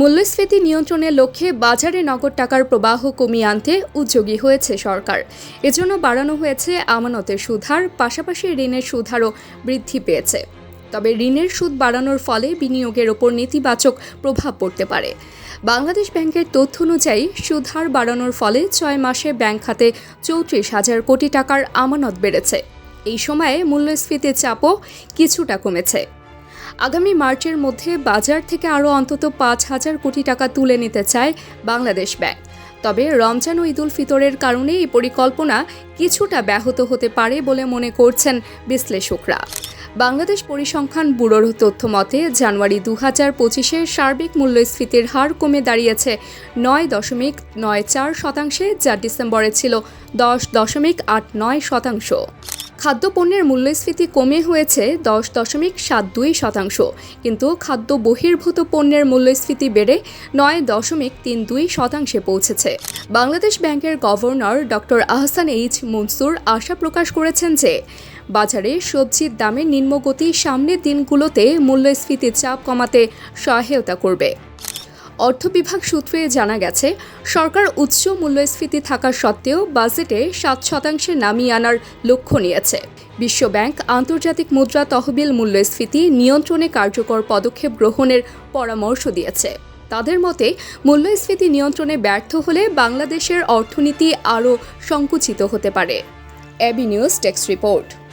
মূল্যস্ফীতি নিয়ন্ত্রণের লক্ষ্যে বাজারে নগদ টাকার প্রবাহ কমিয়ে আনতে উদ্যোগী হয়েছে সরকার। এজন্য বাড়ানো হয়েছে আমানতের সুদহার পাশাপাশি ঋণের সুদহারও বৃদ্ধি পেয়েছে। তবে ঋণের সুদ বাড়ানোর ফলে বিনিয়োগের ওপর নেতিবাচক প্রভাব পড়তে পারে। বাংলাদেশ ব্যাংকের তথ্য অনুযায়ী সুদহার বাড়ানোর ফলে ছয় মাসে ব্যাংক খাতে চৌত্রিশ হাজার কোটি টাকার আমানত বেড়েছে। এই সময়ে মূল্যস্ফীতির চাপও কিছুটা কমেছে। আগামী মার্চের মধ্যে বাজার থেকে আরও অন্তত পাঁচ হাজার কোটি টাকা তুলে নিতে চায় বাংলাদেশ ব্যাংক। তবে রমজান ও ঈদুল ফিতরের কারণে এই পরিকল্পনা কিছুটা ব্যাহত হতে পারে বলে মনে করছেন বিশ্লেষকরা। বাংলাদেশ পরিসংখ্যান ব্যুরোর তথ্য মতে, জানুয়ারি দু হাজার পঁচিশে সার্বিক মূল্যস্ফীতির হার কমে দাঁড়িয়েছে নয় দশমিক নয় চার শতাংশে, যা ডিসেম্বরে ছিল দশ দশমিক আট নয় শতাংশ। খাদ্যপণ্যের মূল্যস্ফীতি কমে হয়েছে দশ দশমিক সাত দুই শতাংশ। কিন্তু খাদ্য বহির্ভূত পণ্যের মূল্যস্ফীতি বেড়ে নয় দশমিক তিন দুই শতাংশে পৌঁছেছে। বাংলাদেশ ব্যাংকের governor doctor Ahsan H Mansur আশা প্রকাশ করেছেন যে, বাজারে সবজির দামের নিম্নগতি সামনের দিনগুলোতে মূল্যস্ফীতির চাপ কমাতে সহায়তা করবে। অর্থ বিভাগ সূত্রে জানা গেছে, সরকার উচ্চ মূল্যস্ফীতি থাকা সত্ত্বেও বাজেটে সাত শতাংশে নামিয়ে আনার লক্ষ্য নিয়েছে। বিশ্বব্যাংক আন্তর্জাতিক মুদ্রা তহবিল মূল্যস্ফীতি নিয়ন্ত্রণে কার্যকর পদক্ষেপ গ্রহণের পরামর্শ দিয়েছে। তাদের মতে, মূল্যস্ফীতি নিয়ন্ত্রণে ব্যর্থ হলে বাংলাদেশের অর্থনীতি আরও সংকুচিত হতে পারে। AB news text report.